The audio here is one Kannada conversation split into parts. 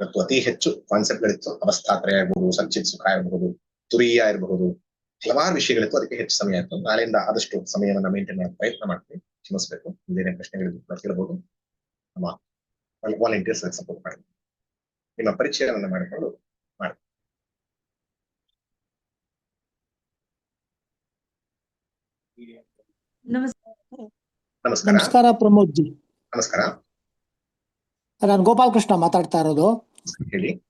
ಇವತ್ತು ಅತಿ ಹೆಚ್ಚು ಕಾನ್ಸೆಪ್ಟ್ ಗಳಿತ್ತು. ಅವಸ್ಥಾತ್ರಯ ಇರಬಹುದು ಸಂಚಿತ್ ಸುಖ ಇರಬಹುದು ತುರಿಯ ಇರಬಹುದು ಹಲವಾರು ವಿಷಯಗಳಿತ್ತು. ಅದಕ್ಕೆ ಹೆಚ್ಚು ಸಮಯ ಆಯ್ತು. ನಾಳೆಯಿಂದ ಆದಷ್ಟು ಸಮಯವನ್ನ ಮೇಂಟೈನ್ ಮಾಡೋ ಪ್ರಯತ್ನ ಮಾಡ್ತೀವಿ ಕ್ಷಮಿಸಬೇಕು. ಬೇರೆ ಪ್ರಶ್ನೆಗಳಿದ್ದು ಕೇಳಬಹುದು. ನಮ್ಮ ವಾಲಂಟಿಯರ್ಸ್ ಸಪೋರ್ಟ್ ಮಾಡಿ. ನಿಮ್ಮ ಪರಿಚಯವನ್ನ ಮಾಡಿಕೊಂಡು ಮಾಡಿ ನಮಸ್ಕಾರ. ನಮಸ್ಕಾರ. ಪ್ರಮೋದ್ ಜಿ ನಮಸ್ಕಾರ. ನಾನು ಗೋಪಾಲಕೃಷ್ಣ ಮಾತಾಡ್ತಾ ಇರೋದು. ಹೇಳಿ.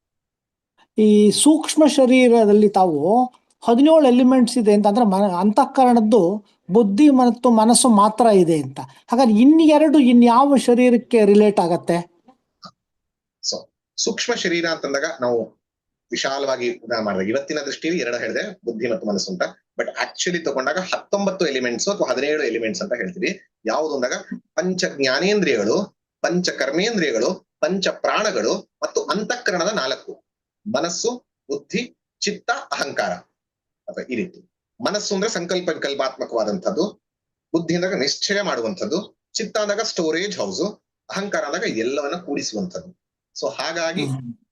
ಈ ಸೂಕ್ಷ್ಮ ಶರೀರದಲ್ಲಿ ತಾವು ಹದಿನೇಳು ಎಲಿಮೆಂಟ್ಸ್ ಇದೆ ಅಂತ ಅಂದ್ರೆ ಮನ ಅಂತಃಕರಣದ್ದು ಬುದ್ಧಿ ಮತ್ತು ಮನಸ್ಸು ಮಾತ್ರ ಇದೆ ಅಂತ. ಹಾಗಾದ್ರೆ ಇನ್ನೆರಡು ಇನ್ಯಾವ ಶರೀರಕ್ಕೆ ರಿಲೇಟ್ ಆಗತ್ತೆ? ಸೊ ಸೂಕ್ಷ್ಮ ಶರೀರ ಅಂತಂದಾಗ ನಾವು ವಿಶಾಲವಾಗಿ ಉದಾಹರಣೆ ಮಾಡಿದಾಗ ಇವತ್ತಿನ ದೃಷ್ಟಿಯಲ್ಲಿ ಎರಡು ಹೇಳಿದೆ ಬುದ್ಧಿ ಮತ್ತು ಮನಸ್ಸು ಅಂತ. ಬಟ್ ಆಕ್ಚುಲಿ ತಗೊಂಡಾಗ ಹತ್ತೊಂಬತ್ತು ಎಲಿಮೆಂಟ್ಸ್ ಅಥವಾ ಹದಿನೇಳು ಎಲಿಮೆಂಟ್ಸ್ ಅಂತ ಹೇಳ್ತೀವಿ. ಯಾವುದು ಅಂದಾಗ ಪಂಚ ಜ್ಞಾನೇಂದ್ರಿಯಗಳು ಪಂಚ ಕರ್ಮೇಂದ್ರಿಯಗಳು ಪಂಚ ಪ್ರಾಣಗಳು ಮತ್ತು ಅಂತಃಕರಣದ ನಾಲ್ಕು. ಮನಸ್ಸು ಬುದ್ಧಿ ಚಿತ್ತ ಅಹಂಕಾರ. ಅಥವಾ ಈ ರೀತಿ. ಮನಸ್ಸು ಅಂದ್ರೆ ಸಂಕಲ್ಪ ವಿಕಲ್ಪಾತ್ಮಕವಾದಂಥದ್ದು. ಬುದ್ಧಿ ಅಂದಾಗ ನಿಶ್ಚಯ ಮಾಡುವಂಥದ್ದು. ಚಿತ್ತ ಅಂದಾಗ ಸ್ಟೋರೇಜ್ ಹೌಸ್ ಅಹಂಕಾರ ಅಂದಾಗ ಎಲ್ಲವನ್ನ ಕೂಡಿಸುವಂಥದ್ದು. ಸೊ ಹಾಗಾಗಿ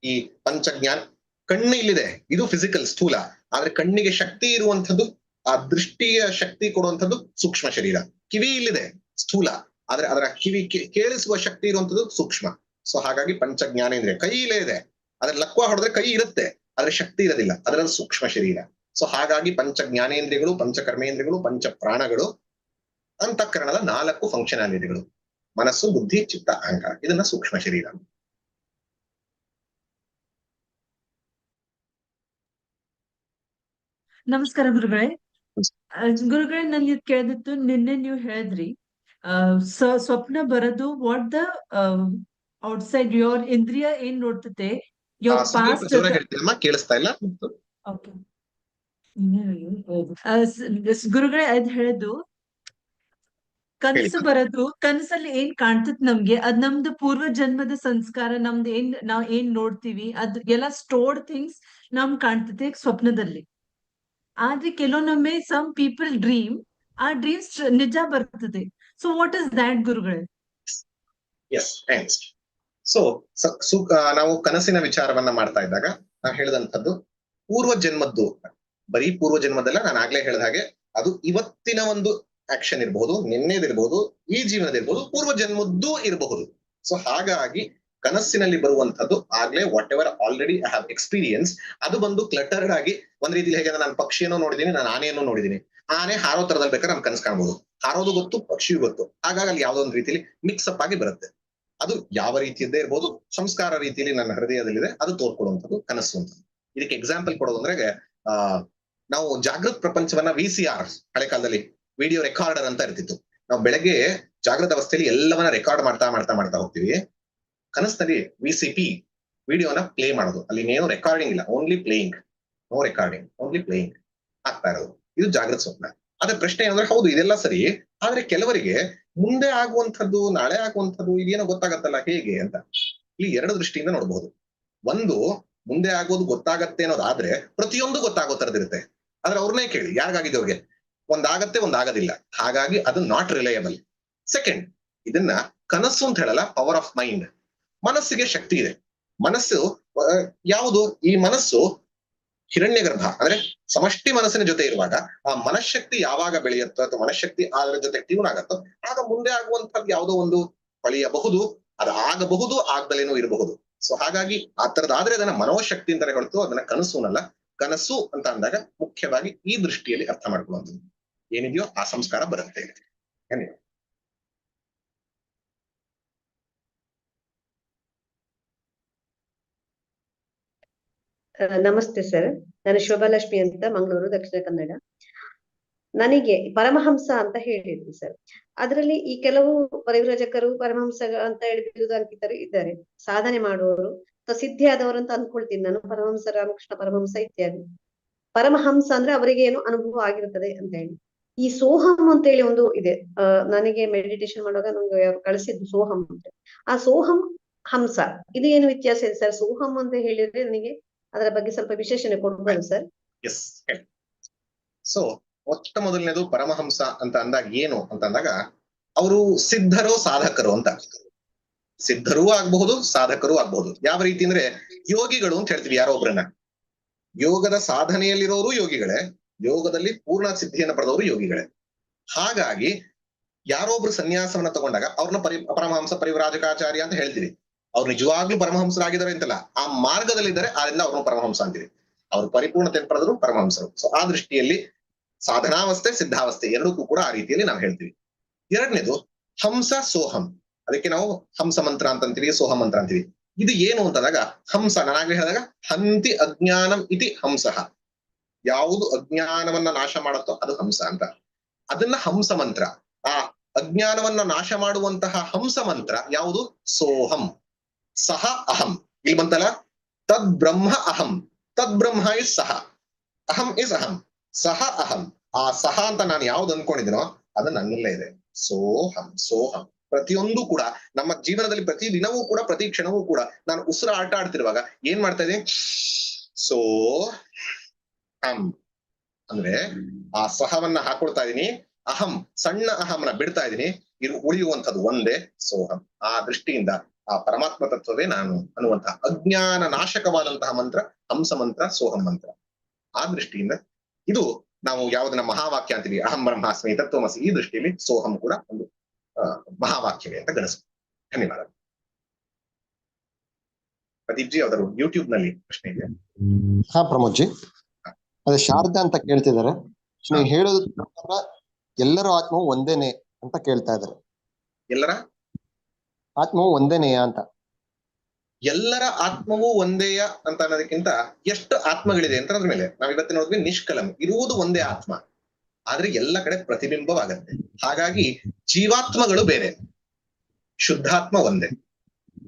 ಈ ಪಂಚಜ್ಞಾನ ಕಣ್ಣು ಇಲ್ಲಿದೆ. ಇದು ಫಿಸಿಕಲ್ ಸ್ಥೂಲ. ಆದ್ರೆ ಕಣ್ಣಿಗೆ ಶಕ್ತಿ ಇರುವಂಥದ್ದು ಆ ದೃಷ್ಟಿಯ ಶಕ್ತಿ ಕೊಡುವಂಥದ್ದು ಸೂಕ್ಷ್ಮ ಶರೀರ. ಕಿವಿ ಇಲ್ಲಿದೆ ಸ್ಥೂಲ. ಆದ್ರೆ ಅದರ ಕಿವಿ ಕೇಳಿಸುವ ಶಕ್ತಿ ಇರುವಂತದ್ದು ಸೂಕ್ಷ್ಮ. ಸೊ ಹಾಗಾಗಿ ಪಂಚ ಜ್ಞಾನೇಂದ್ರಿಯ ಕೈ ಇಲ್ಲೇ ಇದೆ. ಅದ್ರ ಲಕ್ವ ಹೊಡೆದ್ರೆ ಕೈ ಇರುತ್ತೆ. ಆದ್ರೆ ಶಕ್ತಿ ಇರೋದಿಲ್ಲ. ಅದರಲ್ಲಿ ಸೂಕ್ಷ್ಮ ಶರೀರ. ಸೊ ಹಾಗಾಗಿ ಪಂಚ ಜ್ಞಾನೇಂದ್ರಿಯಗಳು ಪಂಚ ಕರ್ಮೇಂದ್ರಿಯಗಳು ಪಂಚ ಪ್ರಾಣಗಳು ಅಂತಃಕರಣದ ನಾಲ್ಕು ಫಂಕ್ಷನಾಲಿಟಿಗಳು ಮನಸ್ಸು ಬುದ್ಧಿ ಚಿತ್ತ ಅಂಗ ಇದನ್ನ ಸೂಕ್ಷ್ಮ ಶರೀರ. ನಮಸ್ಕಾರ ಗುರುಗಳೇ. ಗುರುಗಳೇ ನನ್ಗೆ ಕೇಳಿದ್ದು ಕೇಳಿದಿತ್ತು ನಿನ್ನೆ ನೀವು ಹೇಳಿದ್ರಿ. ಸ- ಸ್ವಪ್ನ ಬರೋದು ವಾಟ್ ದ ಔಟ್ಸೈಡ್ ಯೋರ್ ಇಂದ್ರಿಯ ಏನ್ ನೋಡ್ತತೆ ಯೋರ್ ಪಾಸ್ಟ್ ಕೇಳಿಸ್ತಾ ಇಲ್ಲ ಗುರುಗಳೇ ಅದ್ ಹೇಳುದು ಕನಸು ಬರೋದು ಕನಸಲ್ಲಿ ಏನ್ ಕಾಣ್ತತ್ ನಮ್ಗೆ ಅದ್ ನಮ್ದು ಪೂರ್ವ ಜನ್ಮದ ಸಂಸ್ಕಾರ ನಮ್ದು ಏನ್ ನಾವ್ ಏನ್ ನೋಡ್ತೀವಿ ಅದ್ ಎಲ್ಲ ಸ್ಟೋರ್ಡ್ ಥಿಂಗ್ಸ್ ನಮ್ ಕಾಣ್ತತೆ ಸ್ವಪ್ನದಲ್ಲಿ ಆದ್ರೆ ಕೆಲವೊಮ್ಮೆ ಸಮ್ ಪೀಪಲ್ ಡ್ರೀಮ್ ಆ ಡ್ರೀಮ್ಸ್ ನಿಜ ಬರ್ತದೆ ಸೊ ವಾಟ್ ಇಸ್ ದ್ಯಾಟ್ ಗುರುಗಳೇ ಎಸ್ ಥ್ಯಾಂಕ್ಸ್ ಸೊ ನಾವು ಕನಸಿನ ವಿಚಾರವನ್ನ ಮಾಡ್ತಾ ಇದ್ದಾಗ ನಾವು ಹೇಳಿದಂಥದ್ದು ಪೂರ್ವ ಜನ್ಮದ್ದು, ಬರೀ ಪೂರ್ವ ಜನ್ಮದಲ್ಲ, ನಾನು ಆಗ್ಲೇ ಹೇಳಿದ ಹಾಗೆ ಅದು ಇವತ್ತಿನ ಒಂದು ಆಕ್ಷನ್ ಇರಬಹುದು ನಿನ್ನೆದಿರ್ಬಹುದು ಈ ಜೀವನದಿರ್ಬಹುದು ಪೂರ್ವ ಜನ್ಮದ್ದು ಇರಬಹುದು. ಸೊ ಹಾಗಾಗಿ ಕನಸಿನಲ್ಲಿ ಬರುವಂತದ್ದು ಆಗ್ಲೇ whatever already I have experience ಅದು ಬಂದು ಕ್ಲಟರ್ಡ್ ಆಗಿ ಒಂದ್ ರೀತಿಲಿ ಹೇಗೆ ನಾನು ಪಕ್ಷಿಯನ್ನು ನೋಡಿದೀನಿ, ನಾನು ಆನೆಯನ್ನು ನೋಡಿದೀನಿ. ಆನೆ ಹಾರೋ ತರದಲ್ಲಿ ಬೇಕಾದ್ರೆ ನಮ್ ಕನಸು ಕಾಣಬಹುದು ಹಾರೋದು ಗೊತ್ತು, ಪಕ್ಷಿಯು ಗೊತ್ತು. ಹಾಗಾಗಿ ಅಲ್ಲಿ ಯಾವ್ದೋ ಒಂದು ರೀತಿಲಿ ಮಿಕ್ಸ್ ಅಪ್ ಆಗಿ ಬರುತ್ತೆ. ಅದು ಯಾವ ರೀತಿಯದ್ದೇ ಇರ್ಬೋದು, ಸಂಸ್ಕಾರ ರೀತಿಯಲ್ಲಿ ನನ್ನ ಹೃದಯದಲ್ಲಿದೆ, ಅದು ತೋರ್ಕೊಡುವಂಥದ್ದು ಕನಸು ಅಂತ ಇದಕ್ಕೆ ಎಕ್ಸಾಂಪಲ್ ಕೊಡೋದು ಅಂದ್ರೆ, ಆ, ನಾವು ಜಾಗೃತ್ ಪ್ರಪಂಚವನ್ನ ವಿ ಸಿ ಆರ್ ಹಳೆ ಕಾಲದಲ್ಲಿ ವಿಡಿಯೋ ರೆಕಾರ್ಡರ್ ಅಂತ ಇರ್ತಿತ್ತು. ನಾವು ಬೆಳಗ್ಗೆ ಜಾಗೃತ ಅವಸ್ಥೆಯಲ್ಲಿ ಎಲ್ಲವನ್ನ ರೆಕಾರ್ಡ್ ಮಾಡ್ತಾ ಮಾಡ್ತಾ ಮಾಡ್ತಾ ಹೋಗ್ತೀವಿ. ಕನಸಿನಲ್ಲಿ ವಿ ಸಿ ಪಿ ವಿಡಿಯೋನ ಪ್ಲೇ ಮಾಡೋದು. ಅಲ್ಲಿ ಇನ್ನೇನು ರೆಕಾರ್ಡಿಂಗ್ ಇಲ್ಲ only playing no recording only playing ಆಗ್ತಾ ಇರೋದು. ಇದು ಜಾಗೃತ ಸ್ವಪ್ನ. ಆದ್ರೆ ಪ್ರಶ್ನೆ ಏನಂದ್ರೆ ಹೌದು, ಇದೆಲ್ಲ ಸರಿ. ಆದ್ರೆ ಕೆಲವರಿಗೆ ಮುಂದೆ ಆಗುವಂಥದ್ದು, ನಾಳೆ ಆಗುವಂಥದ್ದು ಇದೇನೋ ಗೊತ್ತಾಗತ್ತಲ್ಲ, ಹೇಗೆ ಅಂತ ಇಲ್ಲಿ ಎರಡು ದೃಷ್ಟಿಯಿಂದ ನೋಡಬಹುದು ಒಂದು, ಮುಂದೆ ಆಗೋದು ಗೊತ್ತಾಗತ್ತೆ ಅನ್ನೋದಾದ್ರೆ ಪ್ರತಿಯೊಂದು ಗೊತ್ತಾಗೋ ತರದಿರುತ್ತೆ ಆದ್ರೆ ಅವ್ರನ್ನೇ ಕೇಳಿ, ಯಾರಿಗಾಗಿದೆ ಅವ್ರಿಗೆ? ಒಂದಾಗತ್ತೆ, ಒಂದಾಗೋದಿಲ್ಲ. ಹಾಗಾಗಿ ಅದು ನಾಟ್ ರಿಲಯಬಲ್ ಸೆಕೆಂಡ್ ಇದನ್ನ ಕನಸು ಅಂತ ಹೇಳಲ್ಲ ಪವರ್ ಆಫ್ ಮೈಂಡ್ ಮನಸ್ಸಿಗೆ ಶಕ್ತಿ ಇದೆ. ಮನಸ್ಸು ಯಾವುದು? ಈ ಮನಸ್ಸು ಹಿರಣ್ಯ ಗರ್ಭ ಅಂದ್ರೆ ಸಮಷ್ಟಿ ಮನಸ್ಸಿನ ಜೊತೆ ಇರುವಾಗ ಆ ಮನಶಕ್ತಿ ಯಾವಾಗ ಬೆಳೆಯುತ್ತೋ ಅಥವಾ ಮನಶಕ್ತಿ ಅದರ ಜೊತೆ ಟ್ಯೂನ್ ಆಗತ್ತೋ, ಆಗ ಮುಂದೆ ಆಗುವಂತದ್ದು ಯಾವುದೋ ಒಂದು ಪಳಿಯಬಹುದು, ಅದು ಆಗಬಹುದು ಆಗ್ದಲೇನೂ ಇರಬಹುದು. ಸೊ ಹಾಗಾಗಿ ಆ ತರದಾದ್ರೆ ಅದನ್ನ ಮನೋಶಕ್ತಿ ಅಂತಾನೆ ಹೊರತು ಅದನ್ನ ಕನಸು ಅನ್ನಲ್ಲ. ಕನಸು ಅಂತ ಅಂದಾಗ ಮುಖ್ಯವಾಗಿ ಈ ದೃಷ್ಟಿಯಲ್ಲಿ ಅರ್ಥ ಮಾಡ್ಕೊಳ್ಳುವಂಥದ್ದು. ಏನಿದೆಯೋ ಆ ಸಂಸ್ಕಾರ ಬರುತ್ತೆ. ಧನ್ಯವಾದ ನಮಸ್ತೆ ಸರ್. ನಾನು ಶೋಭಾಲಕ್ಷ್ಮಿ ಅಂತ ಮಂಗಳೂರು, ದಕ್ಷಿಣ ಕನ್ನಡ. ನನಗೆ ಪರಮಹಂಸ ಅಂತ ಹೇಳಿದ್ರು ಸರ್. ಅದರಲ್ಲಿ ಈ ಕೆಲವು ಪರಿವ್ರಜಕರು ಪರಮಹಂಸ ಅಂತ ಹೇಳಿ ಬಿರುದಾಂಕಿತರು ಇದ್ದಾರೆ. ಸಾಧನೆ ಮಾಡುವವರು ಸಿದ್ಧಿಯಾದವರು ಅಂತ ಅನ್ಕೊಳ್ತೀನಿ ನಾನು. ಪರಮಹಂಸ, ರಾಮಕೃಷ್ಣ ಪರಮಹಂಸ ಇತ್ಯಾದಿ. ಪರಮಹಂಸ ಅಂದ್ರೆ ಅವರಿಗೆ ಏನು ಅನುಭವ ಆಗಿರುತ್ತದೆ ಅಂತ ಹೇಳಿ. ಈ ಸೋಹಂ ಅಂತ ಹೇಳಿ ಒಂದು ಇದೆ. ನನಗೆ ಮೆಡಿಟೇಷನ್ ಮಾಡುವಾಗ ನಮ್ಗೆ ಅವ್ರು ಕಳಿಸಿದ್ದು ಸೋಹಂ ಅಂತ. ಆ ಸೋಹಂ ಹಂಸ. ಇದು ಏನು ವ್ಯತ್ಯಾಸ ಇದೆ ಸರ್? ಸೋಹಂ ಅಂತ ಹೇಳಿದ್ರೆ ನನಗೆ ಅದರ ಬಗ್ಗೆ ಸ್ವಲ್ಪ ವಿಶೇಷಣೆ ಕೊಡ್ಬೋದು ಸರ್. ಎಸ್ ಸೊ ಮೊಟ್ಟ ಮೊದಲನೇದು ಪರಮಹಂಸ ಅಂತ ಅಂದಾಗ ಏನು ಅಂತ ಅಂದಾಗ ಅವರು ಸಿದ್ಧರು ಸಾಧಕರು ಅಂತ. ಸಿದ್ಧರೂ ಆಗಬಹುದು ಸಾಧಕರೂ ಆಗಬಹುದು. ಯಾವ ರೀತಿ ಅಂದ್ರೆ ಯೋಗಿಗಳು ಅಂತ ಹೇಳ್ತೀವಿ ಯಾರೋ ಒಬ್ರನ್ನ. ಯೋಗದ ಸಾಧನೆಯಲ್ಲಿರೋರು ಯೋಗಿಗಳೇ ಯೋಗದಲ್ಲಿ ಪೂರ್ಣ ಸಿದ್ಧಿಯನ್ನ ಪಡೆದವರು ಯೋಗಿಗಳೇ. ಹಾಗಾಗಿ ಯಾರೋ ಒಬ್ರು ಸನ್ಯಾಸವನ್ನ ತಗೊಂಡಾಗ ಅವ್ರನ್ನ ಪರಿ ಪರಮಹಂಸ ಪರಿವರಾಜಕಾಚಾರ್ಯ ಅಂತ ಹೇಳ್ತೀವಿ. ಅವ್ರು ನಿಜವಾಗ್ಲೂ ಪರಮಹಂಸರಾಗಿದ್ದಾರೆ ಅಂತಲ್ಲ, ಆ ಮಾರ್ಗದಲ್ಲಿದ್ದಾರೆ, ಆದ್ರಿಂದ ಅವ್ರನ್ನ ಪರಮಹಂಸ ಅಂತೀವಿ ಅವ್ರು ಪರಿಪೂರ್ಣತೆ ಪಡೆದ್ರು ಪರಮಹಂಸರು. ಸೊ ಆ ದೃಷ್ಟಿಯಲ್ಲಿ ಸಾಧನಾವಸ್ಥೆ, ಸಿದ್ಧಾವಸ್ಥೆ ಎರಡಕ್ಕೂ ಕೂಡ ಆ ರೀತಿಯಲ್ಲಿ ನಾವು ಹೇಳ್ತೀವಿ. ಎರಡನೇದು, ಹಂಸ ಸೋಹಂ. ಅದಕ್ಕೆ ನಾವು ಹಂಸ ಮಂತ್ರ ಅಂತಂತೀವಿ, ಸೋಹ ಮಂತ್ರ ಅಂತೀವಿ. ಇದು ಏನು ಅಂತಂದಾಗ, ಹಂಸ ನಾನಾಗ್ಲೇ ಹೇಳಿದಾಗ, ಹಂತಿ ಅಜ್ಞಾನಂ ಇತಿ ಹಂಸಃ. ಯಾವುದು ಅಜ್ಞಾನವನ್ನ ನಾಶ ಮಾಡುತ್ತೋ ಅದು ಹಂಸ ಅಂತ. ಅದನ್ನ ಹಂಸ ಮಂತ್ರ. ಆ ಅಜ್ಞಾನವನ್ನ ನಾಶ ಮಾಡುವಂತಹ ಹಂಸ ಮಂತ್ರ ಯಾವುದು? ಸೋಹಂ. ಸಹ ಅಹಂ. ಇಲ್ಲಿ ಬಂತಲ್ಲ? ತದ್ ಬ್ರಹ್ಮ ಅಹಂ. ತದ್ ಬ್ರಹ್ಮ ಇಸ್ ಸಹ. ಅಹಂ ಇಸ್ ಅಹಂ. ಸಹ ಅಹಂ. ಆ ಸಹ ಅಂತ ನಾನು ಯಾವ್ದು ಅನ್ಕೊಂಡಿದ್ದೀನೋ ಅದು ನನ್ನಲ್ಲೇ ಇದೆ. ಸೋಹಂ ಸೋಹಂ ಪ್ರತಿಯೊಂದು ಕೂಡ ನಮ್ಮ ಜೀವನದಲ್ಲಿ ಪ್ರತಿ ದಿನವೂ ಕೂಡ, ಪ್ರತಿ ಕ್ಷಣವೂ ಕೂಡ ನಾನು ಉಸಿರು ಆಟ ಆಡ್ತಿರುವಾಗ ಏನ್ ಮಾಡ್ತಾ ಇದೆ ಸೋ ಹಂ ಅಂದ್ರೆ ಆ ಸಹವನ್ನ ಹಾಕೊಳ್ತಾ ಇದ್ದೀನಿ. ಅಹಂ, ಸಣ್ಣ ಅಹಂನ ಬಿಡ್ತಾ ಇದೀನಿ ಇದು ಉಳಿಯುವಂಥದ್ದು ಒಂದೇ ಸೋಹಂ ಆ ದೃಷ್ಟಿಯಿಂದ ಆ ಪರಮಾತ್ಮ ತತ್ವವೇ ನಾನು ಅನ್ನುವಂತಹ ಅಜ್ಞಾನ ನಾಶಕವಾದಂತಹ ಮಂತ್ರ ಹಂಸ ಮಂತ್ರ ಸೋಹಂ ಮಂತ್ರ. ಆ ದೃಷ್ಟಿಯಿಂದ ಇದು ನಾವು ಯಾವುದನ್ನ ಮಹಾವಾಕ್ಯ ಅಂತೀವಿ ಅಹಂ ಬ್ರಹ್ಮಾಸ್ಮಿ ತತ್ವಮಸಿ ಈ ದೃಷ್ಟಿಯಲ್ಲಿ ಸೋಹಂ ಕೂಡ ಒಂದು ಮಹಾವಾಕ್ಯವೇ ಅಂತ ಗಣಿಸ್ಬೋದು ಧನ್ಯವಾದ. ಪ್ರದೀಪ್ ಜಿ ಅವರು ಯೂಟ್ಯೂಬ್ನಲ್ಲಿ ಪ್ರಶ್ನೆ ಇದೆ? ಹಾ ಪ್ರಮೋದ್ ಜಿ ಅದೇ ಶಾರದಾ ಅಂತ ಕೇಳ್ತಿದ್ದಾರೆ. ನೀವು ಹೇಳೋದು ಪ್ರಕಾರ ಎಲ್ಲರ ಆತ್ಮವು ಒಂದೇನೆ ಅಂತ ಕೇಳ್ತಾ ಇದ್ದಾರೆ. ಎಲ್ಲರ? ಆತ್ಮವು ಒಂದೇನೆಯಾ ಅಂತ? ಎಲ್ಲರ ಆತ್ಮವೂ ಒಂದೇಯ ಅಂತ ಅನ್ನೋದಕ್ಕಿಂತ ಎಷ್ಟು ಆತ್ಮಗಳಿದೆ ಅಂತ ಅದ್ರ ಮೇಲೆ. ನಾವ್ ಇವತ್ತಿನ ನೋಡಿದ್ವಿ ನಿಷ್ಕಲಂ. ಇರುವುದು ಒಂದೇ ಆತ್ಮ. ಆದ್ರೆ ಎಲ್ಲ ಕಡೆ ಪ್ರತಿಬಿಂಬವಾಗತ್ತೆ. ಹಾಗಾಗಿ ಜೀವಾತ್ಮಗಳು ಬೇರೆ. ಶುದ್ಧಾತ್ಮ ಒಂದೇ.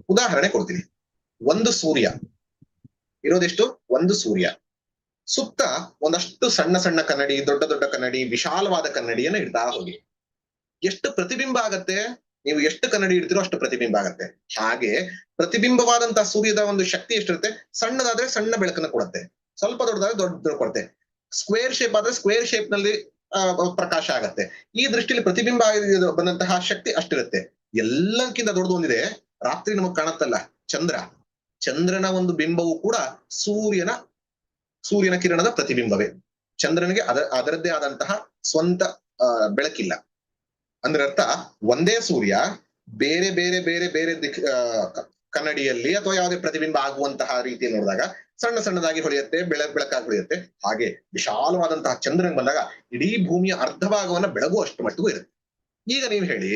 ಉದಾಹರಣೆ ಕೊಡ್ತೀನಿ. ಒಂದು ಸೂರ್ಯ. ಇರೋದೆಷ್ಟು? ಒಂದು ಸೂರ್ಯ. ಸುತ್ತ ಒಂದಷ್ಟು ಸಣ್ಣ ಸಣ್ಣ ಕನ್ನಡಿ, ದೊಡ್ಡ ದೊಡ್ಡ ಕನ್ನಡಿ, ವಿಶಾಲವಾದ ಕನ್ನಡಿಯನ್ನ ಇಡ್ತಾ ಹೋಗಿ. ಎಷ್ಟು ಪ್ರತಿಬಿಂಬ ಆಗತ್ತೆ? ನೀವು ಎಷ್ಟು ಕನ್ನಡಿ ಇಡ್ತೀರೋ ಅಷ್ಟು ಪ್ರತಿಬಿಂಬ ಆಗುತ್ತೆ. ಹಾಗೆ ಪ್ರತಿಬಿಂಬವಾದಂತಹ ಸೂರ್ಯದ ಒಂದು ಶಕ್ತಿ ಎಷ್ಟಿರುತ್ತೆ? ಸಣ್ಣದಾದ್ರೆ ಸಣ್ಣ ಬೆಳಕನ್ನು ಕೊಡುತ್ತೆ. ಸ್ವಲ್ಪ ದೊಡ್ಡದಾದ್ರೆ ದೊಡ್ಡ ಕೊಡುತ್ತೆ. ಸ್ಕ್ವೇರ್ ಶೇಪ್ ಆದ್ರೆ ಸ್ಕ್ವೇರ್ ಶೇಪ್ನಲ್ಲಿ ಪ್ರಕಾಶ ಆಗತ್ತೆ. ಈ ದೃಷ್ಟಿಯಲ್ಲಿ ಪ್ರತಿಬಿಂಬ ಬಂದಂತಹ ಶಕ್ತಿ ಅಷ್ಟಿರುತ್ತೆ. ಎಲ್ಲಕ್ಕಿಂತ ದೊಡ್ಡದು ಒಂದಿದೆ, ರಾತ್ರಿ ನಮಗ್ ಕಾಣತ್ತಲ್ಲ, ಚಂದ್ರ. ಚಂದ್ರನ ಒಂದು ಬಿಂಬವು ಕೂಡ ಸೂರ್ಯನ ಸೂರ್ಯನ ಕಿರಣದ ಪ್ರತಿಬಿಂಬವೇ. ಚಂದ್ರನಿಗೆ ಅದ, ಅದರದ್ದೇ ಆದಂತಹ ಸ್ವಂತ ಬೆಳಕಿಲ್ಲ. ಅಂದ್ರೆ ಅರ್ಥ, ಒಂದೇ ಸೂರ್ಯ ಬೇರೆ ಬೇರೆ ಬೇರೆ ಬೇರೆ ದಿಕ್ ಕನ್ನಡಿಯಲ್ಲಿ ಅಥವಾ ಯಾವುದೇ ಪ್ರತಿಬಿಂಬ ಆಗುವಂತಹ ರೀತಿ ನೋಡಿದಾಗ ಸಣ್ಣ ಸಣ್ಣದಾಗಿ ಹೊಳೆಯುತ್ತೆ, ಬೆಳ, ಬೆಳಕಾಗಿ ಹೊಳೆಯುತ್ತೆ. ಹಾಗೆ ವಿಶಾಲವಾದಂತಹ ಚಂದ್ರನ್ ಬಂದಾಗ ಇಡೀ ಭೂಮಿಯ ಅರ್ಧ ಭಾಗವನ್ನ ಬೆಳಗುವಷ್ಟು ಮಟ್ಟಿಗೂ ಇರುತ್ತೆ. ಈಗ ನೀವು ಹೇಳಿ,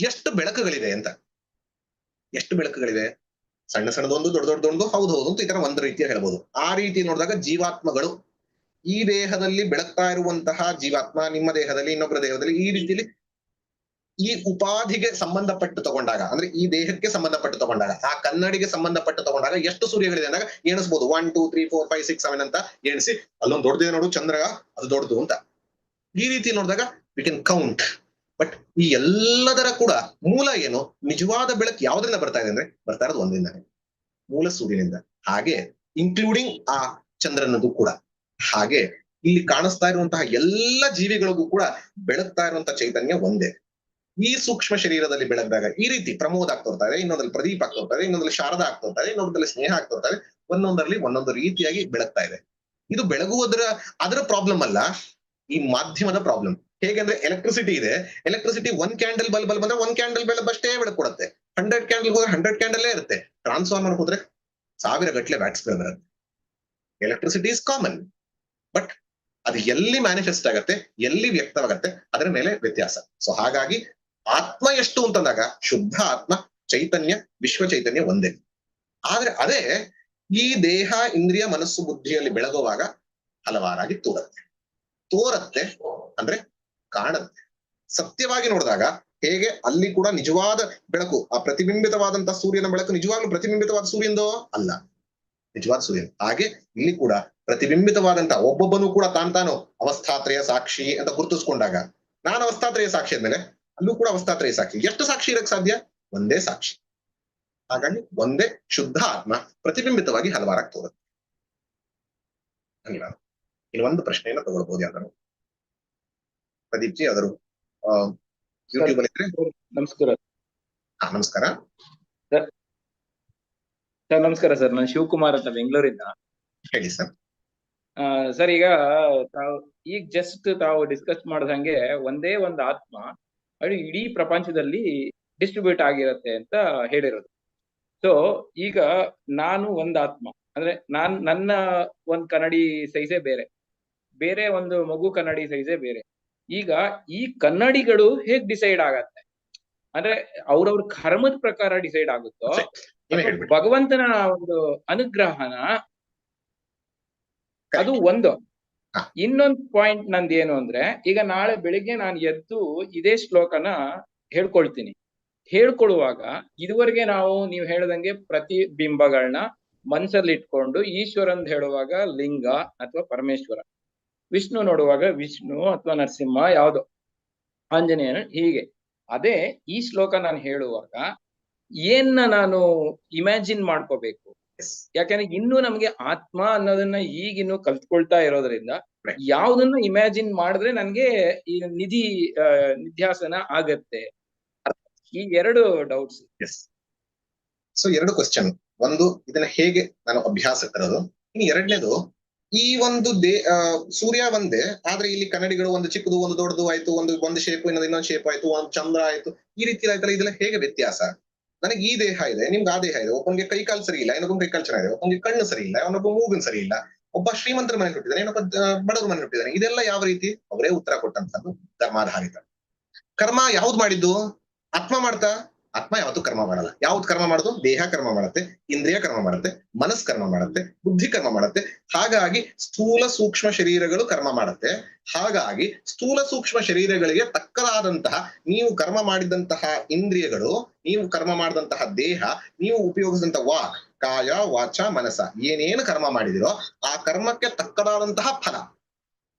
ಎಷ್ಟು ಬೆಳಕುಗಳಿದೆ ಅಂತ? ಎಷ್ಟು ಬೆಳಕುಗಳಿವೆ? ಸಣ್ಣ ಸಣ್ಣದೊಂದು, ದೊಡ್ಡ ದೊಡ್ಡದೊಂದು, ಹೌದು ಹೌದು ಅಂತ ಈ ತರ ಒಂದು ರೀತಿಯ ಹೇಳ್ಬೋದು. ಆ ರೀತಿ ನೋಡಿದಾಗ ಜೀವಾತ್ಮಗಳು ಈ ದೇಹದಲ್ಲಿ ಬೆಳಕ್ತಾ ಇರುವಂತಹ ಜೀವಾತ್ಮ ನಿಮ್ಮ ದೇಹದಲ್ಲಿ, ಇನ್ನೊಬ್ಬರ ದೇಹದಲ್ಲಿ ಈ ರೀತಿಯಲ್ಲಿ ಈ ಉಪಾಧಿಗೆ ಸಂಬಂಧಪಟ್ಟು ತಗೊಂಡಾಗ, ಅಂದ್ರೆ ಈ ದೇಹಕ್ಕೆ ಸಂಬಂಧಪಟ್ಟು ತಗೊಂಡಾಗ, ಆ ಕನ್ನಡಿಗೆ ಸಂಬಂಧಪಟ್ಟು ತಗೊಂಡಾಗ ಎಷ್ಟು ಸೂರ್ಯಗಳಿದೆ ಅಂದಾಗ ಎಣಿಸ್ಬೋದು. One two three four five six seven ಅಂತ ಎಣಿಸಿ, ಅಲ್ಲೊಂದು ದೊಡ್ಡದೇ ನೋಡು, ಚಂದ್ರ, ಅದು ದೊಡ್ಡದು ಅಂತ. ಈ ರೀತಿ ನೋಡಿದಾಗ ವಿ ಕೆನ್ ಕೌಂಟ್ ಬಟ್ ಈ ಎಲ್ಲದರ ಕೂಡ ಮೂಲ ಏನು? ನಿಜವಾದ ಬೆಳಕು ಯಾವ್ದ್ರಿಂದ ಬರ್ತಾ ಇದೆ ಅಂದ್ರೆ ಬರ್ತಾ ಇರೋದು ಒಂದಿಂದ ಮೂಲ ಸೂರ್ಯನಿಂದ. ಹಾಗೆ ಇನ್ಕ್ಲೂಡಿಂಗ್ ಆ ಚಂದ್ರನದು ಕೂಡ. ಹಾಗೆ ಇಲ್ಲಿ ಕಾಣಿಸ್ತಾ ಇರುವಂತಹ ಎಲ್ಲ ಜೀವಿಗಳಿಗೂ ಕೂಡ ಬೆಳಗ್ತಾ ಇರುವಂತಹ ಚೈತನ್ಯ ಒಂದೇ. ಈ ಸೂಕ್ಷ್ಮ ಶರೀರದಲ್ಲಿ ಬೆಳೆದಾಗ ಈ ರೀತಿ ಪ್ರಮೋದ ಆಗ್ತಾ ಇರ್ತಾರೆ, ಇನ್ನೊಂದ್ರಲ್ಲಿ ಪ್ರದೀಪ್ ಆಗ್ತಾ ಇರ್ತಾರೆ, ಇನ್ನೊಂದ್ರಲ್ಲಿ ಶಾರದಾ ಆಗ್ತಾ ಇರ್ತಾರೆ, ಇನ್ನೊಂದ್ರಲ್ಲಿ ಸ್ನೇಹ ಆಗ್ತಾ ಇರ್ತಾರೆ, ಒಂದೊಂದರಲ್ಲಿ ಒಂದೊಂದು ರೀತಿಯಾಗಿ ಬೆಳಗ್ತಾ ಇದೆ. ಇದು ಬೆಳಗುವುದರ, ಅದರ ಪ್ರಾಬ್ಲಮ್ ಅಲ್ಲ, ಈ ಮಾಧ್ಯಮದ ಪ್ರಾಬ್ಲಮ್ ಹೇಗೆಂದ್ರೆ ಎಲೆಕ್ಟ್ರಿಸಿಟಿ ಇದೆ ಎಲೆಕ್ಟ್ರಿಸಿಟಿ ಒಂದ್ ಕ್ಯಾಂಡಲ್ ಬಲ್ಬ್ ಬಲ್ ಬಂದ್ರೆ ಒಂದ್ ಕ್ಯಾಂಡಲ್ ಬಲ್ಬ್ ಅಷ್ಟೇ ಬೆಳಕು ಕೊಡುತ್ತೆ ಹಂಡ್ರೆಡ್ ಕ್ಯಾಂಡಲ್ ಹೋದ್ರೆ ಹಂಡ್ರೆಡ್ ಕ್ಯಾಂಡಲ್ಲೇ ಇರುತ್ತೆ. ಟ್ರಾನ್ಸ್ಫಾರ್ಮರ್ ಹೋದ್ರೆ ಸಾವಿರ ಗಟ್ಟಲೆ watts electricity is common but ಅದು ಎಲ್ಲಿ ಮ್ಯಾನಿಫೆಸ್ಟ್ ಆಗತ್ತೆ, ಎಲ್ಲಿ ವ್ಯಕ್ತವಾಗತ್ತೆ, ಅದರ ಮೇಲೆ ವ್ಯತ್ಯಾಸ. ಸೊ ಹಾಗಾಗಿ ಆತ್ಮ ಎಷ್ಟು ಅಂತಂದಾಗ ಶುದ್ಧ ಆತ್ಮ ಚೈತನ್ಯ, ವಿಶ್ವ ಚೈತನ್ಯ ಒಂದೇ. ಆದ್ರೆ ಅದೇ ಈ ದೇಹ, ಇಂದ್ರಿಯ, ಮನಸ್ಸು, ಬುದ್ಧಿಯಲ್ಲಿ ಬೆಳಗುವಾಗ ಹಲವಾರಾಗಿ ತೋರತ್ತೆ. ತೋರತ್ತೆ ಅಂದ್ರೆ ಕಾಣತ್ತೆ. ಸತ್ಯವಾಗಿ ನೋಡಿದಾಗ ಹೇಗೆ ಅಲ್ಲಿ ಕೂಡ ನಿಜವಾದ ಬೆಳಕು, ಆ ಪ್ರತಿಬಿಂಬಿತವಾದಂತಹ ಸೂರ್ಯನ ಬೆಳಕು ನಿಜವಾಗ್ಲೂ ಪ್ರತಿಬಿಂಬಿತವಾದ ಸೂರ್ಯಂದೋ ಅಲ್ಲ. ನಿಜವಾದ ಸೂರ್ಯನ್. ಹಾಗೆ ಇಲ್ಲಿ ಕೂಡ ಪ್ರತಿಬಿಂಬಿತವಾದಂತಹ ಒಬ್ಬೊಬ್ಬನು ಕೂಡ ತಾನ್ ತಾನು ಅವಸ್ಥಾತ್ರಯ ಸಾಕ್ಷಿ ಅಂತ ಗುರುತಿಸ್ಕೊಂಡಾಗ, ನಾನು ಅವಸ್ಥಾತ್ರಯ ಸಾಕ್ಷಿ ಆದ್ಮೇಲೆ ಅಲ್ಲೂ ಕೂಡ ಅವಸ್ಥಾತ್ರಯ ಸಾಕ್ಷಿ. ಎಷ್ಟು ಸಾಕ್ಷಿ ಇರಕ್ ಸಾಧ್ಯ? ಒಂದೇ ಸಾಕ್ಷಿ. ಹಾಗಾಗಿ ಒಂದೇ ಶುದ್ಧ ಆತ್ಮ ಪ್ರತಿಬಿಂಬಿತವಾಗಿ ಹಲವಾರಾಗಿ ತೋರುತ್ತೆ ಧನ್ಯವಾದ. ಇನ್ನು ಒಂದು ಪ್ರಶ್ನೆಯನ್ನ ತಗೊಳ್ಬಹುದು ಯಾವ್ದಾರು ಪ್ರದೀಪ್ ಜಿ ಯಾವ್ದಾರು ಯೂಟ್ಯೂಬ್ ಅಲ್ಲಿ ಇದ್ರೆ? ನಮಸ್ಕಾರ. ಹಾ ನಮಸ್ಕಾರ. ಸರ್ ನಮಸ್ಕಾರ ಸರ್. ನಾನು ಶಿವಕುಮಾರ್ ಅಂತ ಬೆಂಗಳೂರಿಂದ. ಹೇಳಿ ಸರ್. ಸರ್ ಈಗ ತಾವು ಈಗ ಜಸ್ಟ್ ತಾವು ಡಿಸ್ಕಸ್ ಮಾಡ್ದಂಗೆ ಒಂದೇ ಒಂದು ಆತ್ಮ ಅದು ಇಡೀ ಪ್ರಪಂಚದಲ್ಲಿ ಡಿಸ್ಟ್ರಿಬ್ಯೂಟ್ ಆಗಿರತ್ತೆ ಅಂತ ಹೇಳಿರೋದು. ಸೊ ಈಗ ನಾನು ಒಂದು ಆತ್ಮ ಅಂದ್ರೆ ನಾನ್ ನನ್ನ ಒಂದ್ ಕನ್ನಡಿ ಸೈಜೇ ಬೇರೆ ಬೇರೆ ಒಂದು ಮಗು ಕನ್ನಡಿ ಸೈಜೇ ಬೇರೆ. ಈಗ ಈ ಕನ್ನಡಿಗಳು ಹೇಗ್ ಡಿಸೈಡ್ ಆಗತ್ತೆ? ಅಂದ್ರೆ ಅವ್ರವ್ರ ಕರ್ಮದ ಪ್ರಕಾರ ಡಿಸೈಡ್ ಆಗುತ್ತೋ? ಭಗವಂತನ ಒಂದು ಅನುಗ್ರಹನ? ಅದು ಒಂದು. ಇನ್ನೊಂದು ಪಾಯಿಂಟ್ ನಂದು ಏನು ಅಂದ್ರೆ, ಈಗ ನಾಳೆ ಬೆಳಿಗ್ಗೆ ನಾನು ಎದ್ದು ಇದೇ ಶ್ಲೋಕನ ಹೇಳ್ಕೊಳ್ತೀನಿ. ಹೇಳ್ಕೊಳ್ಳುವಾಗ ಇದುವರೆಗೆ ನಾವು ನೀವು ಹೇಳ್ದಂಗೆ ಪ್ರತಿಬಿಂಬಗಳನ್ನ ಮನ್ಸಲ್ಲಿ ಇಟ್ಕೊಂಡು ಈಶ್ವರ ಅಂತ ಹೇಳುವಾಗ ಲಿಂಗ ಅಥವಾ ಪರಮೇಶ್ವರ. ವಿಷ್ಣು ನೋಡುವಾಗ ವಿಷ್ಣು ಅಥವಾ ನರಸಿಂಹ ಯಾವ್ದೋ. ಆಂಜನೇಯನ ಹೀಗೆ. ಅದೇ ಈ ಶ್ಲೋಕ ನಾನು ಹೇಳುವಾಗ ಏನ್ನ ನಾನು ಇಮ್ಯಾಜಿನ್ ಮಾಡ್ಕೋಬೇಕು. ಯಾಕಂದ್ರೆ ಇನ್ನು ನಮ್ಗೆ ಆತ್ಮ ಅನ್ನೋದನ್ನ ಈಗಿನ್ನು ಕಲ್ತ್ಕೊಳ್ತಾ ಇರೋದ್ರಿಂದ. ಯಾವ್ದನ್ನ ಇಮ್ಯಾಜಿನ್ ಮಾಡಿದ್ರೆ ನನ್ಗೆ ಈ ನಿಧಿ ನಿಧ್ಯಾಸನ ಆಗತ್ತೆ. ಈ ಎರಡು ಡೌಟ್ಸ್ ಎಸ್ ಸೊ ಎರಡು ಕ್ವಶನ್ ಒಂದು ಇದನ್ನ ಹೇಗೆ ನಾನು ಅಭ್ಯಾಸ ತರೋದು? ಇನ್ನು ಎರಡನೇದು ಈ ಒಂದು ದೇ ಸೂರ್ಯ ಒಂದೇ ಆದ್ರೆ ಇಲ್ಲಿ ಕನ್ನಡಿಗಳು ಒಂದು ಚಿಕ್ಕದು ಒಂದು ದೊಡ್ಡದು ಆಯ್ತು ಒಂದು ಒಂದು ಶೇಪ್ ಇನ್ನೊಂದು ಇನ್ನೊಂದು ಶೇಪ್ ಆಯ್ತು ಒಂದು ಚಂದ್ರ ಆಯ್ತು ಈ ರೀತಿ ಆಯ್ತಲ್ಲ ಇದೆಲ್ಲ ಹೇಗೆ ವ್ಯತ್ಯಾಸ? ನನಗೆ ಈ ದೇಹ ಇದೆ, ನಿಮ್ಗೆ ಆ ದೇಹ ಇದೆ, ಒಬ್ಬನಿಗೆ ಕೈ ಕಾಲು ಸರಿ ಇಲ್ಲ ಇನ್ನೊಬ್ಬನ ಕೈ ಕಾಲು ಚೆನ್ನಾಗಿದೆ, ಒಬ್ಬನಿಗೆ ಕಣ್ಣು ಸರಿ ಇಲ್ಲ ಏನೊಬ್ಬ ಮೂಗಿನ ಸರಿ ಇಲ್ಲ ಒಬ್ಬ ಶ್ರೀಮಂತರ ಮನೆ ಹುಟ್ಟಿದ್ದಾನೆ ಇನ್ನೊಬ್ಬ ದ- ಬಡವರ ಮನೆ ಹುಟ್ಟಿದ್ದಾನೆ ಇದೆಲ್ಲ ಯಾವ ರೀತಿ? ಅವರೇ ಉತ್ತರ ಕೊಟ್ಟಂತದ್ದು ಧರ್ಮಾಧಾರಿತ ಕರ್ಮ ಯಾವ್ದು ಮಾಡಿದ್ದು? ಆತ್ಮ ಮಾಡ್ತಾ? ಆತ್ಮ ಯಾವತ್ತು ಕರ್ಮ ಮಾಡಲ್ಲ. ಯಾವ್ದು ಕರ್ಮ ಮಾಡುದು? ದೇಹ ಕರ್ಮ ಮಾಡುತ್ತೆ, ಇಂದ್ರಿಯ ಕರ್ಮ ಮಾಡುತ್ತೆ ಮನಸ್ ಕರ್ಮ ಮಾಡುತ್ತೆ, ಬುದ್ಧಿ ಕರ್ಮ ಮಾಡುತ್ತೆ. ಹಾಗಾಗಿ ಸ್ಥೂಲ ಸೂಕ್ಷ್ಮ ಶರೀರಗಳು ಕರ್ಮ ಮಾಡುತ್ತೆ. ಹಾಗಾಗಿ ಸ್ಥೂಲ ಸೂಕ್ಷ್ಮ ಶರೀರಗಳಿಗೆ ತಕ್ಕದಾದಂತಹ ನೀವು ಕರ್ಮ ಮಾಡಿದಂತಹ ಇಂದ್ರಿಯಗಳು, ನೀವು ಕರ್ಮ ಮಾಡಿದಂತಹ ದೇಹ, ನೀವು ಉಪಯೋಗಿಸಿದಂತಹ ವಾಕ್ ಕಾಯ, ವಾಚ ಮನಸ ಏನೇನು ಕರ್ಮ ಮಾಡಿದಿರೋ ಆ ಕರ್ಮಕ್ಕೆ ತಕ್ಕದಾದಂತಹ ಫಲ.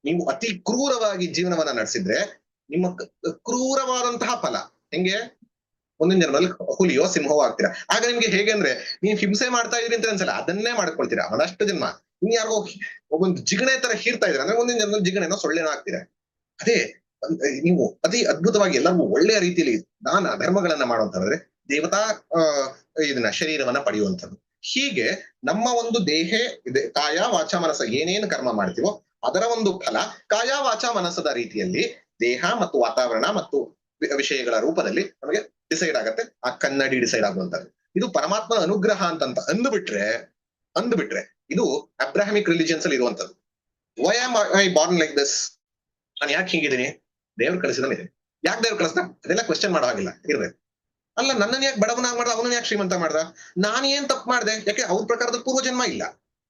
ನೀವು ಅತಿ ಕ್ರೂರವಾಗಿ ಜೀವನವನ್ನ ನಡೆಸಿದ್ರೆ ನಿಮ್ಮ ಕ್ರೂರವಾದಂತಹ ಫಲ. ಹೆಂಗೆ? ಮುಂದಿನ ಜನ್ಮದಲ್ಲಿ ಹುಲಿಯೋ ಸಿಂಹವೋ ಆಗ್ತೀರಾ? ಆಗ ನಿಮ್ಗೆ ಹೇಗೆ ಅಂದ್ರೆ ನೀವು ಹಿಂಸೆ ಮಾಡ್ತಾ ಇದ್ರಿ ಅಂತ ಅನ್ಸಲ್ಲ, ಅದನ್ನೇ ಮಾಡ್ಕೊಳ್ತೀರಾ, ಒಂದಷ್ಟು ಜನ್ಮ. ಇನ್ ಯಾರಿಗೋ ಒಂದು ಜಿಗಣೆ ತರ ಹೀರ್ತಾ ಇದ್ರೆ ಅಂದ್ರೆ ಮುಂದಿನ ಜನ್ಮದಲ್ಲಿ ಜಿಗಣೆನ ಸೊಳ್ಳೆನ ಆಗ್ತೀರಾ ಅದೇ ನೀವು ಅತಿ ಅದ್ಭುತವಾಗಿ ಎಲ್ಲರಿಗೂ ಒಳ್ಳೆಯ ರೀತಿಯಲ್ಲಿ ದಾನ, ಧರ್ಮಗಳನ್ನ ಮಾಡುವಂತಂದ್ರೆ ದೇವತಾ ಇದನ್ನ, ಶರೀರವನ್ನ ಪಡೆಯುವಂಥದ್ದು. ಹೀಗೆ ನಮ್ಮ ಒಂದು ದೇಹ, ಇದೆ, ಕಾಯ, ವಾಚ, ಮನಸ್ಸ ಏನೇನು ಕರ್ಮ ಮಾಡ್ತೀವೋ ಅದರ ಒಂದು ಫಲ, ಕಾಯ, ವಾಚ, ಮನಸ್ಸದ ರೀತಿಯಲ್ಲಿ ದೇಹ ಮತ್ತು ವಾತಾವರಣ ಮತ್ತು ವಿಷಯಗಳ ರೂಪದಲ್ಲಿ ನಮಗೆ ಡಿಸೈಡ್ ಆಗತ್ತೆ. ಆ ಕನ್ನಡಿ ಡಿಸೈಡ್ ಆಗುವಂತದ್ದು. ಇದು ಪರಮಾತ್ಮ ಅನುಗ್ರಹ ಅಂತಂತ ಅಂದ್ಬಿಟ್ರೆ ಅಂದ್ಬಿಟ್ರೆ ಇದು ಅಬ್ರಾಹಮಿಕ್ ರಿಲಿಜಿಯನ್ಸ್ ಅಲ್ಲಿ ಇರುವಂತದ್ದು. Why am I born like this ನಾನು ಯಾಕೆ ಹಿಂಗಿದ್ದೀನಿ? ದೇವ್ರು ಕಳಿಸಿದಾನೆ ಯಾಕೆ ದೇವ್ರು ಕಳಿಸ್ದ? ಅದೆಲ್ಲ ಕ್ವಶನ್ ಮಾಡೋ ಹಾಗಿಲ್ಲ. ಇರ್ಬೇಕು ಅಲ್ಲ, ನನ್ನನ್ನು ಯಾಕೆ ಬಡವನಾಗ ಮಾಡ್ದ? ಅವನನ್ನ ಯಾಕೆ ಶ್ರೀಮಂತ ಮಾಡ್ದ? ನಾನು ಏನ್ ತಪ್ಪು ಮಾಡ್ದೆ? ಯಾಕೆ ಅವ್ರ ಪ್ರಕಾರದ ಪೂರ್ವಜನ್ಮ ಇಲ್ಲ?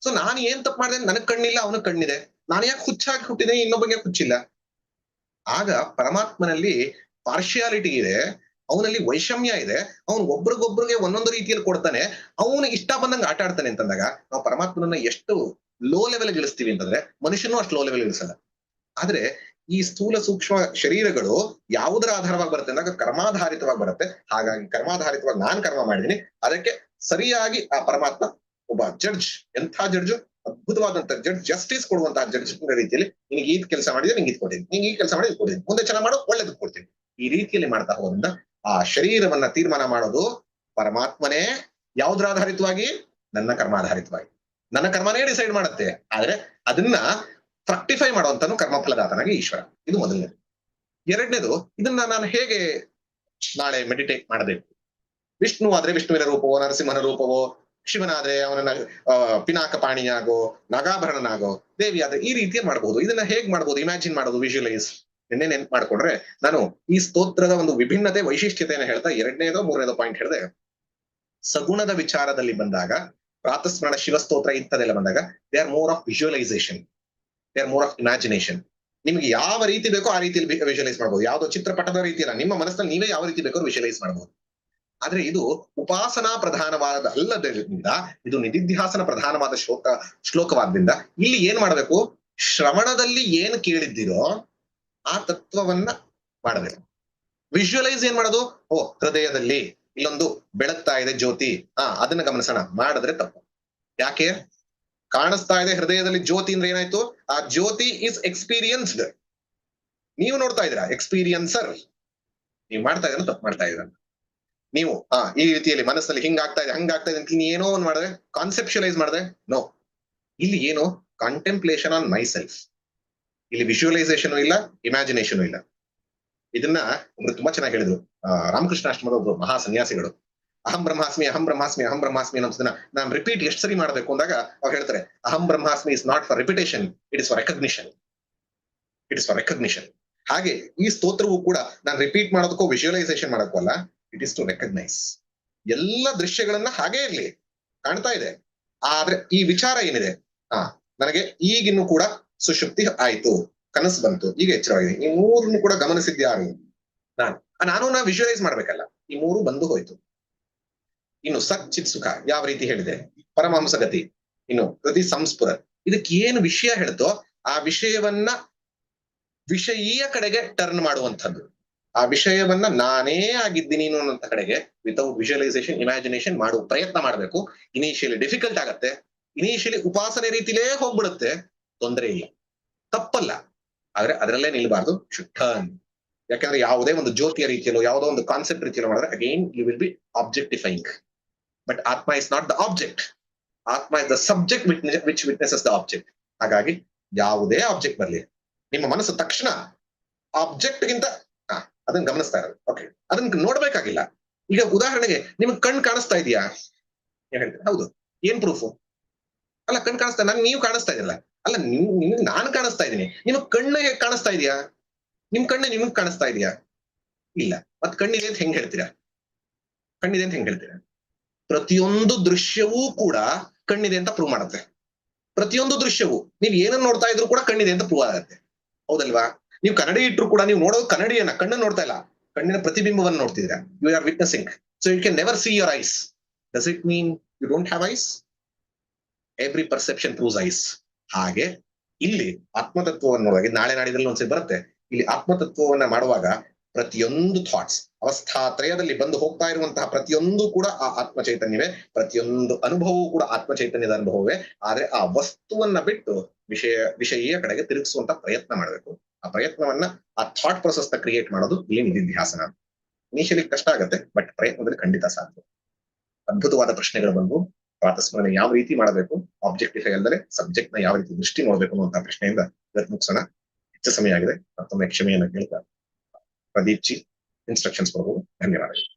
ಸೊ ನಾನು ಏನ್ ತಪ್ಪು ಮಾಡ್ದೆ? ನನಗ್ ಕಣ್ಣಿಲ್ಲ ಅವನ ಕಣ್ಣಿದೆ. ನಾನು ಯಾಕೆ ಹುಚ್ಚಾಗಿ ಹುಟ್ಟಿದೆ? ಇನ್ನೊಬ್ಬಗೆ ಹುಚ್ಚಿಲ್ಲ. ಆಗ ಪರಮಾತ್ಮನಲ್ಲಿ ಪಾರ್ಶಿಯಾಲಿಟಿ ಇದೆ, ಅವನಲ್ಲಿ ವೈಷಮ್ಯ ಇದೆ, ಅವನು ಒಬ್ರಿಗೊಬ್ರಿಗೆ ಒಂದೊಂದು ರೀತಿಯಲ್ಲಿ ಕೊಡ್ತಾನೆ, ಅವನಿಗೆ ಇಷ್ಟ ಬಂದಂಗೆ ಆಟ ಆಡ್ತಾನೆ ಅಂತಂದಾಗ ನಾವು ಪರಮಾತ್ಮನನ್ನ ಎಷ್ಟು ಲೋ ಲೆವೆಲ್ ಇಳಿಸ್ತೀವಿ ಅಂತಂದ್ರೆ ಮನುಷ್ಯನೂ ಅಷ್ಟು ಲೋ ಲೆವೆಲ್ ಇಳಿಸಲ್ಲ. ಆದ್ರೆ ಈ ಸ್ಥೂಲ ಸೂಕ್ಷ್ಮ ಶರೀರಗಳು ಯಾವುದರ ಆಧಾರವಾಗಿ ಬರುತ್ತೆ ಅಂದಾಗ ಕರ್ಮಾಧಾರಿತವಾಗಿ ಬರುತ್ತೆ. ಹಾಗಾಗಿ ಕರ್ಮಾಧಾರಿತವಾಗಿ ನಾನ್ ಕರ್ಮ ಮಾಡಿದೀನಿ, ಅದಕ್ಕೆ ಸರಿಯಾಗಿ ಆ ಪರಮಾತ್ಮ ಒಬ್ಬ ಜಡ್ಜ್ ಎಂಥ ಜಡ್ಜ್ ಅದ್ಭುತವಾದಂತ ಜಡ್ಜ್ ಜಸ್ಟಿಸ್ ಕೊಡುವಂತಹ ಜಡ್ಜ್ ರೀತಿಯಲ್ಲಿ ನಿನಗೆ ಈ ಕೆಲಸ ಮಾಡಿದ್ರೆ ನಿಂಗೆ ಕೊಡ್ತೀನಿ ನಿಂಗೆ ಈ ಕೆಲಸ ಮಾಡಿ ಇದು ಕೊಡ್ತೀನಿ ಮುಂದೆ ಚೆನ್ನಾಗಿ ಮಾಡೋ ಒಳ್ಳೇದು ಕೊಡ್ತೀನಿ. ಈ ರೀತಿಯಲ್ಲಿ ಮಾಡ್ತಾ ಹೋದ್ರಿಂದ ಆ ಶರೀರವನ್ನ ತೀರ್ಮಾನ ಮಾಡೋದು ಪರಮಾತ್ಮನೇ ಯಾವುದ್ರ ಆಧಾರಿತವಾಗಿ ನನ್ನ ಕರ್ಮಾಧಾರಿತವಾಗಿ. ನನ್ನ ಕರ್ಮನೇ ಡಿಸೈಡ್ ಮಾಡುತ್ತೆ. ಆದ್ರೆ ಅದನ್ನ ಫ್ರಕ್ಟಿಫೈ ಮಾಡುವಂತನು ಕರ್ಮಫಲದಾತನಾಗಿ ಈಶ್ವರ. ಇದು ಮೊದಲನೇದು. ಎರಡನೇದು, ಇದನ್ನ ನಾನು ಹೇಗೆ ನಾಳೆ ಮೆಡಿಟೇಟ್ ಮಾಡಬೇಕು? ವಿಷ್ಣು ಆದ್ರೆ ವಿಷ್ಣುವಿನ ರೂಪವೋ, ನರಸಿಂಹನ ರೂಪವೋ, ಶಿವನಾದ್ರೆ ಅವನ ಪಿನಾಕ ಪಾಣಿಯಾಗೋ ನಾಗಾಭರಣನಾಗೋ ದೇವಿ ಆದ್ರೆ ಈ ರೀತಿಯ ಮಾಡಬಹುದು ಇದನ್ನ ಹೇಗ್ ಮಾಡಬಹುದು ಇಮ್ಯಾಜಿನ್ ಮಾಡೋದು ವಿಜುವಲೈಸ್ ನಿನ್ನೆ ನೆನ್ಪು ಮಾಡ್ಕೊಂಡ್ರೆ ನಾನು ಈ ಸ್ತೋತ್ರದ ಒಂದು ವಿಭಿನ್ನತೆ ವೈಶಿಷ್ಟ್ಯತೆಯನ್ನು ಹೇಳ್ತಾ ಎರಡನೇದೋ ಮೂರನೇದೋ ಪಾಯಿಂಟ್ ಹೇಳಿದೆ. ಸಗುಣದ ವಿಚಾರದಲ್ಲಿ ಬಂದಾಗ, ಪ್ರಾತಸ್ಮರಣ ಶಿವಸ್ತೋತ್ರ ಇಂಥದೆಲ್ಲ ಬಂದಾಗ they are more of visualisation they are more of imagination ನಿಮ್ಗೆ ಯಾವ ರೀತಿ ಬೇಕೋ ಆ ರೀತಿಯಲ್ಲಿ ವಿಜುವಲೈಸ್ ಮಾಡಬಹುದು ಯಾವುದೋ ಚಿತ್ರಪಟದ ರೀತಿಯಲ್ಲ ನಿಮ್ಮ ಮನಸ್ಸಲ್ಲಿ ನೀವೇ ಯಾವ ರೀತಿ ಬೇಕೋ ವಿಜುವಲೈಸ್ ಮಾಡಬಹುದು ಆದ್ರೆ ಇದು ಉಪಾಸನಾ ಪ್ರಧಾನವಾದ ಅಲ್ಲದ್ರಿಂದ, ಇದು ನಿಧಿಧ್ಯಾಸನ ಪ್ರಧಾನವಾದ ಶ್ಲೋಕ ಶ್ಲೋಕವಾದ್ರಿಂದ ಇಲ್ಲಿ ಏನ್ ಮಾಡಬೇಕು? ಶ್ರವಣದಲ್ಲಿ ಏನ್ ಕೇಳಿದ್ದೀರೋ ಆ ತತ್ವವನ್ನ ಮಾಡಬೇಕು. ವಿಜುವಲೈಸ್ ಏನ್ ಮಾಡೋದು? ಓ, ಹೃದಯದಲ್ಲಿ ಇಲ್ಲೊಂದು ಬೆಳಗ್ತಾ ಇದೆ ಜ್ಯೋತಿ. ಆ, ಅದನ್ನ ಗಮನಿಸೋಣ. ಮಾಡಿದ್ರೆ ತಪ್ಪು. ಯಾಕೆ? ಕಾಣಿಸ್ತಾ ಇದೆ ಹೃದಯದಲ್ಲಿ ಜ್ಯೋತಿ ಅಂದ್ರೆ ಏನಾಯ್ತು? ಆ ಜ್ಯೋತಿ ಇಸ್ ಎಕ್ಸ್ಪೀರಿಯನ್ಸ್ಡ್ ನೀವು ನೋಡ್ತಾ ಇದ್ದೀರಾ? ಎಕ್ಸ್ಪೀರಿಯನ್ಸರ್ ನೀವು ಮಾಡ್ತಾ ಇದ್ರೆ ತಪ್ಪು ಮಾಡ್ತಾ ಇದ್ರ ನೀವು, ಆ, ಈ ರೀತಿಯಲ್ಲಿ ಮನಸ್ಸಲ್ಲಿ ಹಿಂಗಾಗ್ತಾ ಇದೆ, ಹಂಗಾಗ್ತಾ ಇದೆ ಅಂತ ಏನೋ ಒಂದ್ ಮಾಡಿದ್ರೆ ಕಾನ್ಸೆಪ್ಚುಲೈಸ್ ಮಾಡಿದ್ರೆ ನೋ ಇಲ್ಲಿ ಏನು? ಕಾಂಟೆಂಪ್ಲೇಷನ್ ಆನ್ ಮೈ ಸೆಲ್ಫ್ ಇಲ್ಲಿ ವಿಶುವಲೈಸೇಷನ್ ಇಲ್ಲ ಇಮ್ಯಾಜಿನೇಷನ್ ಇಲ್ಲ. ಇದನ್ನ ಒಬ್ರು ತುಂಬಾ ಚೆನ್ನಾಗಿ ಹೇಳಿದ್ರು. ರಾಮಕೃಷ್ಣ ಆಶ್ರಮದ ಒಬ್ರು ಮಹಾ ಸನ್ಯಾಸಿಗಳು ಅಹಂ ಬ್ರಹ್ಮಾಸ್ಮಿ ಅಹಂ ಬ್ರಹ್ಮಾಸ್ಮಿ ಅಹಂ ಬ್ರಹ್ಮಾಸ್ಮಿ ಅನ್ನೋದನ್ನ ನಾನು ರಿಪೀಟ್ ಎಷ್ಟು ಸರಿ ಮಾಡಬೇಕು ಅಂದಾಗ ಅವ್ರು ಹೇಳ್ತಾರೆ, ಅಹಂ ಬ್ರಹ್ಮಾಸ್ಮಿ is not for repetition it is for recognition it is for recognition ಹಾಗೆ ಈ ಸ್ತೋತ್ರವು ಕೂಡ ನಾನು ರಿಪೀಟ್ ಮಾಡೋದಕ್ಕೋ ವಿಜುವಲೈಸೇಷನ್ ಮಾಡೋಕ್ಕೂ ಅಲ್ಲ ಇಟ್ ಇಸ್ ಟು ರೆಕಗ್ನೈಸ್ ಎಲ್ಲ ದೃಶ್ಯಗಳನ್ನ ಹಾಗೇ ಇರ್ಲಿ, ಕಾಣ್ತಾ ಇದೆ. ಆದ್ರೆ ಈ ವಿಚಾರ ಏನಿದೆ? ಆ, ನನಗೆ ಈಗಿನ್ನು ಕೂಡ ಸುಷುಪ್ತಿ ಆಯ್ತು, ಕನಸು ಬಂತು, ಈಗ ಎಚ್ಚರವಾಗಿದೆ ಈ ಮೂರನ್ನು ಕೂಡ ಗಮನಿಸಿದ್ಯಾರು ನಾನು. ಆ, ನಾನು ನಾ ವಿಜುವಲೈಸ್ ಮಾಡ್ಬೇಕಲ್ಲ. ಈ ಮೂರು ಬಂದು ಹೋಯ್ತು. ಇನ್ನು ಸತ್, ಚಿತ್, ಸುಖ ಯಾವ ರೀತಿ ಹೇಳಿದೆ? ಪರಮಾಂಸಗತಿ ಇನ್ನು ಪ್ರತಿ ಸಂಸ್ಪುರ. ಇದಕ್ಕೆ ಏನು ವಿಷಯ ಹೇಳ್ತೋ, ಆ ವಿಷಯವನ್ನ ವಿಷಯೀಯ ಕಡೆಗೆ ಟರ್ನ್ ಮಾಡುವಂಥದ್ದು. ಆ ವಿಷಯವನ್ನ ನಾನೇ ಆಗಿದ್ದೀನಿ ಅನ್ನೋಂಥ ಕಡೆಗೆ ವಿತೌಟ್ ವಿಜುವಲೈಸೇಷನ್ ಇಮ್ಯಾಜಿನೇಷನ್ ಮಾಡುವ ಪ್ರಯತ್ನ ಮಾಡಬೇಕು. ಇನಿಷಿಯಲಿ ಡಿಫಿಕಲ್ಟ್ ಆಗತ್ತೆ. ಇನಿಷಿಯಲಿ ಉಪಾಸನೆ ರೀತಿಲೇ ಹೋಗ್ಬಿಡುತ್ತೆ. ತೊಂದರೆ ಇಲ್ಲ. ತಪ್ಪಲ್ಲ. ಆದ್ರೆ ಅದರಲ್ಲೇ ನಿಲ್ಬಾರ್ದು. ಶುಡ್ ಟರ್ನ್ ಯಾಕಂದ್ರೆ ಯಾವುದೇ ಒಂದು ಜ್ಯೋತಿಯ ರೀತಿಯಲ್ಲೋ ಯಾವುದೋ ಒಂದು ಕಾನ್ಸೆಪ್ಟ್ ರೀತಿಯಲ್ಲೋ ಮಾಡಿದ್ರೆ again you will be objectifying but ಆತ್ಮ ಇಸ್ ನಾಟ್ ದ ಆಬ್ಜೆಕ್ಟ್ ಆತ್ಮ is the subject which witnesses the object ಹಾಗಾಗಿ ಯಾವುದೇ ಆಬ್ಜೆಕ್ಟ್ ಬರಲಿ. ನಿಮ್ಮ ಮನಸ್ಸು ತಕ್ಷಣ ಆಬ್ಜೆಕ್ಟ್ ಗಿಂತ ಆ, ಅದನ್ನ ಗಮನಿಸ್ತಾ ಇರೋದು. ಓಕೆ ಅದನ್ನ ನೋಡ್ಬೇಕಾಗಿಲ್ಲ. ಈಗ ಉದಾಹರಣೆಗೆ ನಿಮ್ಗೆ ಕಣ್ ಕಾಣಿಸ್ತಾ ಇದೆಯಾ? ಹೇಳ್ತೀನಿ. ಹೌದು. ಏನ್ ಪ್ರೂಫ್ ಅಲ್ಲ ಕಣ್ ಕಾಣಿಸ್ತಾ ನನ್ ನೀವು ಕಾಣಿಸ್ತಾ ಇದೆಯಲ್ಲ ಅಲ್ಲ ನಿಮ್ ನಿಮ್ಗೆ ನಾನು ಕಾಣಿಸ್ತಾ ಇದೀನಿ ನಿಮ್ ಕಣ್ಣಿಗೆ ಕಾಣಿಸ್ತಾ ಇದೆಯಾ? ನಿಮ್ ಕಣ್ಣು ನಿಮಗ್ ಕಾಣಿಸ್ತಾ ಇದೆಯಾ? ಇಲ್ಲ. ಮತ್ ಕಣ್ಣಿದೆ ಅಂತ ಹೆಂಗ್ ಹೇಳ್ತೀರಾ? ಕಣ್ಣಿದೆ ಅಂತ ಹೆಂಗ್ ಹೇಳ್ತೀರಾ? ಪ್ರತಿಯೊಂದು ದೃಶ್ಯವೂ ಕೂಡ ಕಣ್ಣಿದೆ ಅಂತ ಪ್ರೂವ್ ಮಾಡುತ್ತೆ. ಪ್ರತಿಯೊಂದು ದೃಶ್ಯವು. ನೀವ್ ಏನನ್ನ ನೋಡ್ತಾ ಇದ್ರು ಕೂಡ ಕಣ್ಣಿದೆ ಅಂತ ಪ್ರೂವ್ ಆಗುತ್ತೆ. ಹೌದಲ್ವಾ? ನೀವು ಕನ್ನಡಿ ಇಟ್ರು ಕೂಡ ನೀವು ನೋಡೋದು ಕನ್ನಡಿಯನ್ನ ಕಣ್ಣು ನೋಡ್ತಾ ಇಲ್ಲ. ಕಣ್ಣಿನ ಪ್ರತಿಬಿಂಬವನ್ನು ನೋಡ್ತಿದ್ದೀರಾ? You are witnessing so you can never see your eyes does it mean you don't have eyes every perception proves eyes ಹಾಗೆ ಇಲ್ಲಿ ಆತ್ಮತತ್ವವನ್ನು ನಾಳೆ ನಾಡಿದಲ್ಲಿ ಒಂದ್ಸರಿ ಬರುತ್ತೆ. ಇಲ್ಲಿ ಆತ್ಮತತ್ವವನ್ನ ಮಾಡುವಾಗ ಪ್ರತಿಯೊಂದು ಥಾಟ್ಸ್ ಅವಸ್ಥಾತ್ರಯದಲ್ಲಿ ಬಂದು ಹೋಗ್ತಾ ಇರುವಂತಹ ಪ್ರತಿಯೊಂದು ಕೂಡ ಆ ಆತ್ಮ ಚೈತನ್ಯವೇ ಪ್ರತಿಯೊಂದು ಅನುಭವವೂ ಕೂಡ ಆತ್ಮ ಚೈತನ್ಯದ ಅನುಭವವೇ. ಆದ್ರೆ ಆ ವಸ್ತುವನ್ನ ಬಿಟ್ಟು ವಿಷಯ ವಿಷಯ ಕಡೆಗೆ ತಿರುಗಿಸುವಂತ ಪ್ರಯತ್ನ ಮಾಡಬೇಕು. ಆ ಪ್ರಯತ್ನವನ್ನ ಆ ಥಾಟ್ ಪ್ರೊಸೆಸ್ನ ಕ್ರಿಯೇಟ್ ಮಾಡೋದು ಇಲ್ಲಿ ನಿಧಿಧ್ಯಾಸನ. ಇನಿಷಿಯಲಿ ಕಷ್ಟ ಆಗುತ್ತೆ ಬಟ್ ಪ್ರಯತ್ನದಲ್ಲಿ ಖಂಡಿತ ಸಾಧ್ಯ. ಅದ್ಭುತವಾದ ಪ್ರಶ್ನೆಗಳು ಬಂದು ಪ್ರಾತಸ್ಮರಣೆ ಯಾವ ರೀತಿ ಮಾಡಬೇಕು? ಆಬ್ಜೆಕ್ಟಿಫೈ ಅಲ್ಲದೆ ಸಬ್ಜೆಕ್ಟ್ನ ಯಾವ ರೀತಿ ದೃಷ್ಟಿ ನೋಡಬೇಕು ಅನ್ನುವಂತಹ ಪ್ರಶ್ನೆಯಿಂದ ಇವತ್ತು ಮುಗಿಸೋಣ. ಹೆಚ್ಚು ಸಮಯ ಆಗಿದೆ. ಮತ್ತೊಮ್ಮೆ ಕ್ಷಮೆಯನ್ನು ಕೇಳ್ತಾ ಪ್ರದೀಪ್ ಜಿ ಇನ್ಸ್ಟ್ರಕ್ಷನ್ಸ್ ಕೊಡಬಹುದು ಧನ್ಯವಾದಗಳು.